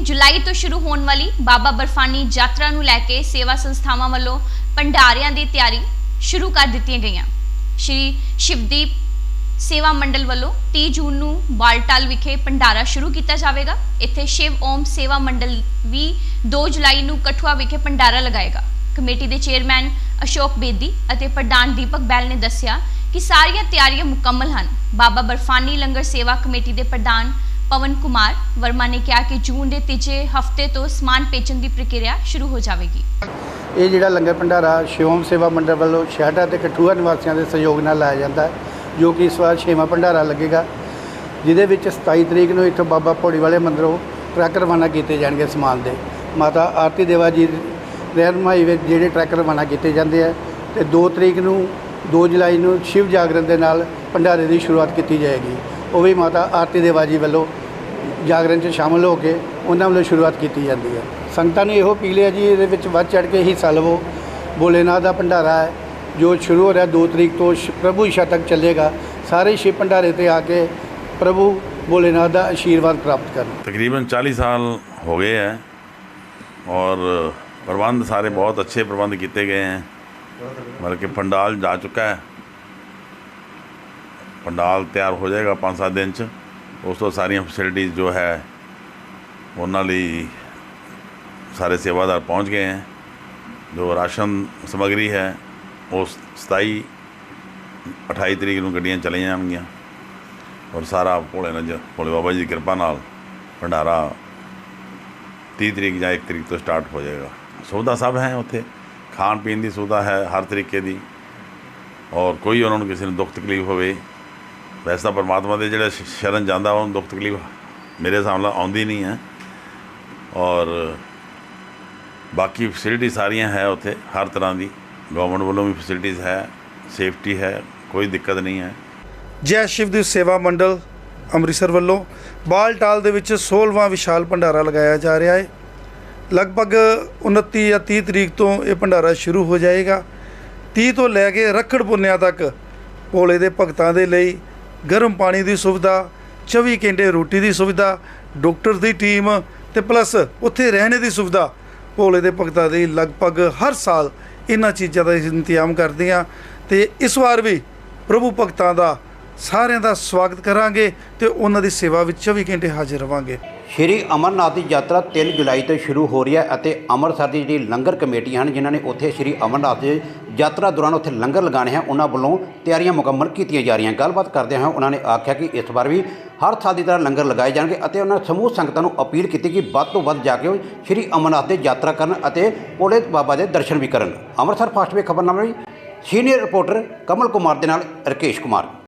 ਜੁਲਾਈ ਤੋਂ ਸ਼ੁਰੂ ਹੋਣ ਵਾਲੀ ਬਾਬਾ ਬਰਫਾਨੀ ਯਾਤਰਾ ਨੂੰ ਲੈ ਕੇ ਸੇਵਾ ਸੰਸਥਾਵਾਂ ਵੱਲੋਂ ਭੰਡਾਰਿਆਂ ਦੀ ਤਿਆਰੀ ਸ਼ੁਰੂ ਕਰ ਦਿੱਤੀਆਂ ਗਈਆਂ। ਸ਼੍ਰੀ ਸ਼ਿਵਦੀਪ ਸੇਵਾ ਮੰਡਲ ਵੱਲੋਂ 30 ਜੂਨ ਨੂੰ ਬਾਲਟਾਲ ਵਿਖੇ ਭੰਡਾਰਾ ਸ਼ੁਰੂ ਕੀਤਾ ਜਾਵੇਗਾ। ਇੱਥੇ ਸ਼ਿਵ ਓਮ ਸੇਵਾ ਮੰਡਲ ਵੀ 2 ਜੁਲਾਈ ਨੂੰ ਕਠੂਆ ਵਿਖੇ ਭੰਡਾਰਾ ਲਗਾਏਗਾ। ਕਮੇਟੀ ਦੇ ਚੇਅਰਮੈਨ ਅਸ਼ੋਕ ਬੇਦੀ ਅਤੇ ਪ੍ਰਧਾਨ ਦੀਪਕ ਬੈਲ ਨੇ ਦੱਸਿਆ ਕਿ ਸਾਰੀਆਂ ਤਿਆਰੀਆਂ ਮੁਕੰਮਲ ਹਨ। ਬਾਬਾ ਬਰਫਾਨੀ ਲੰਗਰ ਸੇਵਾ ਕਮੇਟੀ ਦੇ ਪ੍ਰਧਾਨ ਪਵਨ ਕੁਮਾਰ ਵਰਮਾ ਨੇ ਕਿਹਾ ਕਿ ਜੂਨ ਦੇ ਤੀਜੇ ਹਫ਼ਤੇ ਤੋਂ ਸਮਾਨ ਵੇਚਣ ਦੀ ਪ੍ਰਕਿਰਿਆ ਸ਼ੁਰੂ ਹੋ ਜਾਵੇਗੀ। ਇਹ ਜਿਹੜਾ ਲੰਗਰ ਭੰਡਾਰਾ ਸ਼ਿਵਮ ਸੇਵਾ ਮੰਡਲ ਵੱਲੋਂ ਸ਼ਹਿਡਾ ਤੇ ਕਠੂਆ ਨਿਵਾਸੀਆਂ ਦੇ ਸਹਿਯੋਗ ਨਾਲ ਲਾਇਆ ਜਾਂਦਾ ਹੈ, ਜੋ ਕਿ ਇਸ ਵਾਰ ਛੇਵਾਂ ਭੰਡਾਰਾ ਲੱਗੇਗਾ, ਜਿਹਦੇ ਵਿੱਚ 27 ਤਰੀਕ ਨੂੰ ਇੱਥੋਂ ਬਾਬਾ ਭੋੜੀ ਵਾਲੇ ਮੰਦਰੋਂ ਟਰੱਕ ਰਵਾਨਾ ਕੀਤੇ ਜਾਣਗੇ ਸਮਾਨ ਦੇ। ਮਾਤਾ ਆਰਤੀ ਦੇਵਾ ਜੀ ਰਹਿਨਮਾਈ ਵਿੱਚ ਜਿਹੜੇ ਟਰੱਕ ਰਵਾਨਾ ਕੀਤੇ ਜਾਂਦੇ ਆ ਤੇ 2 ਤਰੀਕ ਨੂੰ 2 ਜੁਲਾਈ ਨੂੰ ਸ਼ਿਵ ਜਾਗਰਣ ਦੇ ਨਾਲ ਭੰਡਾਰੇ ਦੀ ਸ਼ੁਰੂਆਤ ਕੀਤੀ ਜਾਏਗੀ। ਉਹ ਵੀ ਮਾਤਾ ਆਰਤੀ ਦੇਵਾ ਜੀ ਵੱਲੋਂ ਜਾਗਰਣ 'ਚ ਸ਼ਾਮਲ ਹੋ ਕੇ ਉਹਨਾਂ ਵੱਲੋਂ ਸ਼ੁਰੂਆਤ ਕੀਤੀ ਜਾਂਦੀ ਹੈ ਸੰਗਤਾਂ ਨੂੰ ਇਹੋ ਅਪੀਲ ਹੈ ਜੀ ਇਹਦੇ ਵਿੱਚ ਵੱਧ ਚੜ ਕੇ ਹਿੱਸਾ ਲਵੋ ਭੋਲੇਨਾਥ ਦਾ ਭੰਡਾਰਾ ਹੈ ਜੋ ਸ਼ੁਰੂ ਹੋ ਰਿਹਾ 2 ਤਰੀਕ ਤੋਂ ਸ਼- ਪ੍ਰਭੂ ਇਸ਼ਾ ਤੱਕ ਚੱਲੇਗਾ ਸਾਰੇ ਸ਼ਿਵ ਭੰਡਾਰੇ ਤੇ ਆ ਕੇ ਪ੍ਰਭੂ ਭੋਲੇਨਾਥ ਦਾ ਆਸ਼ੀਰਵਾਦ ਪ੍ਰਾਪਤ ਕਰਨ तकरीबन 40 साल हो गए हैं और प्रबंध सारे बहुत अच्छे प्रबंध किए गए हैं बल्कि पंडाल जा चुका है ਪੰਡਾਲ ਤਿਆਰ ਹੋ ਜਾਏਗਾ 5-7 ਦਿਨ ਚ। ਉਸ ਤੋਂ ਸਾਰੀਆਂ ਫੈਸਿਲਿਟੀਜ਼ ਜੋ ਹੈ, ਉਹਨਾਂ ਲਈ ਸਾਰੇ ਸੇਵਾਦਾਰ ਪਹੁੰਚ ਗਏ ਹਨ ਜੋ ਰਾਸ਼ਨ ਸਮਗਰੀ ਹੈ ਉਸ 27 28 ਤਰੀਕ ਨੂੰ ਗੱਡੀਆਂ ਚਲੇ ਜਾਣਗੀਆਂ। ਔਰ ਸਾਰਾ ਭੋਲੇ ਨਾਲ ਭੋਲੇ ਬਾਬਾ ਜੀ ਦੀ ਕਿਰਪਾ ਨਾਲ ਭੰਡਾਰਾ 30 ਤਰੀਕ ਜਾਂ 1 ਤਰੀਕ ਤੋਂ ਸਟਾਰਟ ਹੋ ਜਾਏਗਾ। ਸੁਵਿਧਾ ਸਭ ਹੈ ਉੱਥੇ। ਖਾਣ ਪੀਣ ਦੀ ਸੁਵਿਧਾ ਹੈ ਹਰ ਤਰੀਕੇ ਦੀ। ਔਰ ਕੋਈ ਉਹਨਾਂ ਨੂੰ ਕਿਸੇ ਨੂੰ ਦੁੱਖ ਤਕਲੀਫ ਹੋਵੇ ਵੈਸੇ ਤਾਂ ਪਰਮਾਤਮਾ ਦੇ ਜਿਹੜਾ ਸ਼ਰਨ ਜਾਂਦਾ, ਉਹਨੂੰ ਦੁੱਖ ਤਕਲੀਫ ਮੇਰੇ ਹਿਸਾਬ ਨਾਲ ਆਉਂਦੀ ਨਹੀਂ ਹੈ। ਔਰ ਬਾਕੀ ਫੈਸਿਲਿਟੀ ਸਾਰੀਆਂ ਹੈ ਉੱਥੇ, ਹਰ ਤਰ੍ਹਾਂ ਦੀ। ਗਵਰਨਮੈਂਟ ਵੱਲੋਂ ਵੀ ਫੈਸਿਲਿਟੀਜ਼ ਹੈ ਸੇਫਟੀ ਹੈ, ਕੋਈ ਦਿੱਕਤ ਨਹੀਂ ਹੈ। ਜੈ ਸ਼ਿਵ ਦੀ ਸੇਵਾ ਮੰਡਲ ਅੰਮ੍ਰਿਤਸਰ ਵੱਲੋਂ ਬਾਲਟਾਲ ਦੇ ਵਿੱਚ 16ਵਾਂ ਵਿਸ਼ਾਲ ਭੰਡਾਰਾ ਲਗਾਇਆ ਜਾ ਰਿਹਾ ਹੈ। ਲਗਭਗ 29 ਜਾਂ 30 ਤਰੀਕ ਤੋਂ ਇਹ ਭੰਡਾਰਾ ਸ਼ੁਰੂ ਹੋ ਜਾਏਗਾ। 30 ਤੋਂ ਲੈ ਕੇ ਰੱਖੜ ਪੁੰਨਿਆ ਤੱਕ ਭੋਲੇ ਦੇ ਭਗਤਾਂ ਦੇ ਲਈ ਗਰਮ ਪਾਣੀ ਦੀ ਸੁਵਿਧਾ 24 ਘੰਟੇ ਰੋਟੀ ਦੀ ਸੁਵਿਧਾ, ਡਾਕਟਰ ਦੀ ਟੀਮ ਤੇ ਪਲੱਸ ਉੱਥੇ ਰਹਿਣੇ ਦੀ ਸੁਵਿਧਾ। ਭੋਲੇ ਦੇ ਭਗਤਾਂ ਦੀ ਲਗਭਗ ਹਰ ਸਾਲ ਇਹਨਾਂ ਚੀਜ਼ਾਂ ਦਾ ਇੰਤਜ਼ਾਮ ਕਰਦੇ ਹਾਂ ਤੇ ਇਸ ਵਾਰ ਵੀ ਪ੍ਰਭੂ ਭਗਤਾਂ ਦਾ ਸਾਰਿਆਂ ਦਾ ਸਵਾਗਤ ਕਰਾਂਗੇ ਤੇ ਉਹਨਾਂ ਦੀ ਸੇਵਾ ਵਿੱਚ 24 ਘੰਟੇ ਹਾਜ਼ਰ ਰਵਾਂਗੇ। ਸ਼੍ਰੀ ਅਮਰਨਾਥ ਦੀ ਯਾਤਰਾ 3 ਜੁਲਾਈ ਤੋਂ ਸ਼ੁਰੂ ਹੋ ਰਹੀ ਹੈ ਅਤੇ ਅੰਮ੍ਰਿਤਸਰ ਦੀ ਜਿਹੜੀ ਲੰਗਰ ਕਮੇਟੀਆਂ ਹਨ, ਜਿਨ੍ਹਾਂ ਨੇ ਉੱਥੇ ਸ਼੍ਰੀ ਅਮਰਨਾਥ ਦੀ ਯਾਤਰਾ ਦੌਰਾਨ ਉੱਥੇ ਲੰਗਰ ਲਗਾਣੇ ਹਨ, ਉਹਨਾਂ ਵੱਲੋਂ ਤਿਆਰੀਆਂ ਮੁਕੰਮਲ ਕੀਤੀਆਂ ਜਾ ਰਹੀਆਂ ਗੱਲਬਾਤ ਕਰਦੇ ਹੋਏ ਉਹਨਾਂ ਨੇ ਆਖਿਆ ਕਿ ਇਸ ਵਾਰ ਵੀ ਹਰ ਸਾਲ ਦੀ ਤਰ੍ਹਾਂ ਲੰਗਰ ਲਗਾਏ ਜਾਣਗੇ ਅਤੇ ਉਹਨਾਂ ਸਮੂਹ ਸੰਗਤਾਂ ਨੂੰ ਅਪੀਲ ਕੀਤੀ ਕਿ ਵੱਧ ਤੋਂ ਵੱਧ ਜਾ ਕੇ ਉਹ ਸ਼੍ਰੀ ਅਮਰਨਾਥ ਦੀ ਯਾਤਰਾ ਕਰਨ ਅਤੇ ਭੋਲੇ ਬਾਬਾ ਦੇ ਦਰਸ਼ਨ ਵੀ ਕਰਨ। ਅੰਮ੍ਰਿਤਸਰ ਫਾਸਟ ਵੇ ਖਬਰਨਾਮਾ ਲਈ ਸੀਨੀਅਰ ਰਿਪੋਰਟਰ ਕਮਲ ਕੁਮਾਰ ਦੇ ਨਾਲ ਰਕੇਸ਼ ਕੁਮਾਰ।